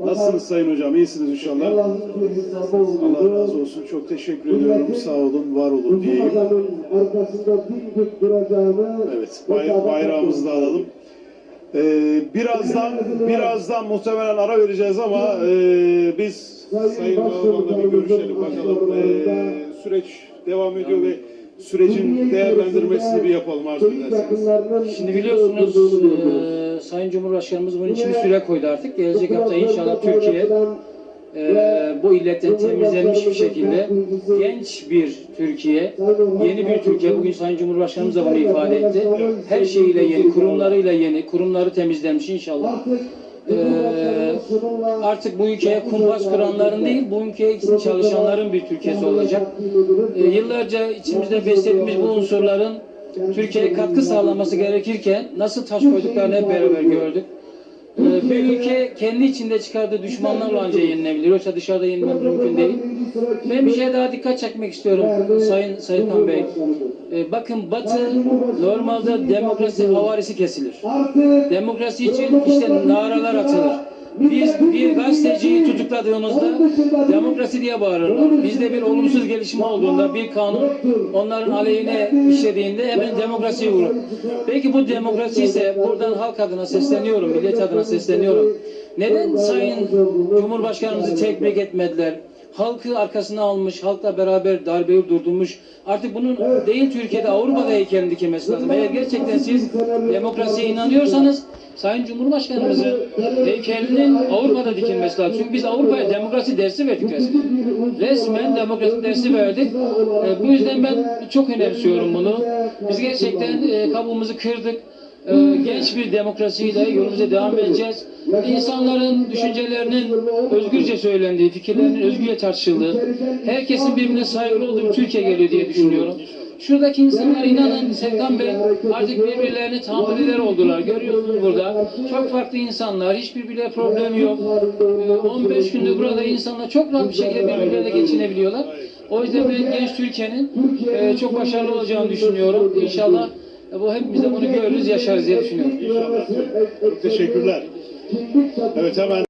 Nasılsınız Sayın Hocam? İyisiniz inşallah. Allah razı olsun. Çok teşekkür ediyorum. Sağ olun, var olun diyeyim. Evet, bay, bayrağımızı da alalım. Ee, birazdan birazdan muhtemelen ara vereceğiz ama e, biz Sayın Baroğlu'nla bir görüşelim bakalım. Ee, süreç devam ediyor ve sürecin değerlendirmesini bir yapalım arzu ederseniz. Şimdi biliyorsunuz e, Sayın Cumhurbaşkanımız bunun için bir süre koydu artık. Gelecek hafta inşallah Türkiye e, bu illetten temizlenmiş bir şekilde genç bir Türkiye, yeni bir Türkiye. Bugün Sayın Cumhurbaşkanımız da bunu ifade etti. Her şeyiyle yeni, kurumlarıyla yeni, kurumları temizlenmiş inşallah. Ee, artık bu ülkeye kumpas kıranların değil, bu ülkeye için çalışanların bir Türkiye'si olacak. Ee, yıllarca içimizde beslediğimiz bu unsurların Türkiye'ye katkı sağlaması gerekirken nasıl taş koyduklarını hep beraber gördük. Ee, bir ülke kendi içinde çıkardığı düşmanlarla ancak yenilebilir. Yoksa dışarıda yenilmek mümkün değil. Ben bir şeye daha dikkat çekmek istiyorum Sayın Sayın Bey. Ee, bakın Batı normalde demokrasi havarisi kesilir. Demokrasi için işte naralar atılır. Biz bir gazeteciyi tutukladığımızda demokrasi diye bağırırlar. Bizde bir olumsuz gelişme olduğunda bir kanun onların aleyhine işlediğinde hemen demokrasiyi vurur. Peki bu demokrasi ise buradan halk adına sesleniyorum, millet adına sesleniyorum. Neden Sayın Cumhurbaşkanımızı tebrik etmediler? Halkı arkasına almış, halkla beraber darbeyi durdurmuş. Artık bunun değil Türkiye'de, Avrupa'da heykelini dikilmesi lazım. Eğer gerçekten siz demokrasiye inanıyorsanız Sayın Cumhurbaşkanımızın heykelinin Avrupa'da dikilmesi lazım. Çünkü biz Avrupa'ya demokrasi dersi verdik resmen. Resmen demokrasi dersi verdik. E, bu yüzden ben çok önemsiyorum bunu. Biz gerçekten e, kabuğumuzu kırdık. E, genç bir demokrasiyle yolumuza devam edeceğiz. İnsanların düşüncelerinin özgürce söylendiği, fikirlerinin özgürce tartışıldığı, herkesin birbirine saygılı olduğu bir Türkiye geliyor diye düşünüyorum. Şuradaki insanlar inanın Serkan Bey artık birbirlerini tahammüller oldular. Görüyorsunuz burada. Çok farklı insanlar. Hiçbirbirine problem yok. Ee, 15 gündür burada insanlar çok rahat bir şekilde birbirleriyle geçinebiliyorlar. O yüzden ben genç Türkiye'nin e, çok başarılı olacağını düşünüyorum. İnşallah e, bu hepimiz de bunu görürüz, yaşarız diye düşünüyorum. Teşekkürler. Evet hemen